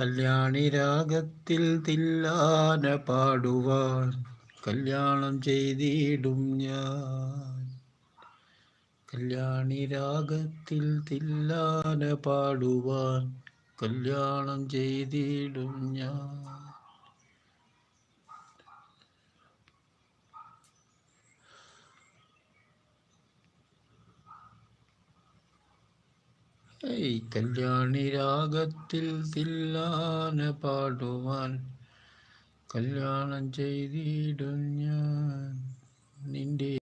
കല്യാണി രാഗത്തിൽ തില്ലാന പാടുവാൻ കല്യാണം ചെയ്തിടും ഞാൻ. കല്യാണി രാഗത്തിൽ തില്ലാന പാടുവാൻ കല്യാണം ചെയ്തിടും ഞാൻ. ഏയ് കല്യാണി രാഗത്തിൽ തില്ലാന പാടുവാൻ കല്യാണം ചെയ്തിടും ഞാൻ. നിന്റെ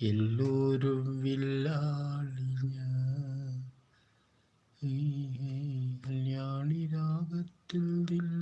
എല്ലൂരും വില്ലാളി ഞാൻ. കല്യാണി രാഗത്തിൽ തില്ല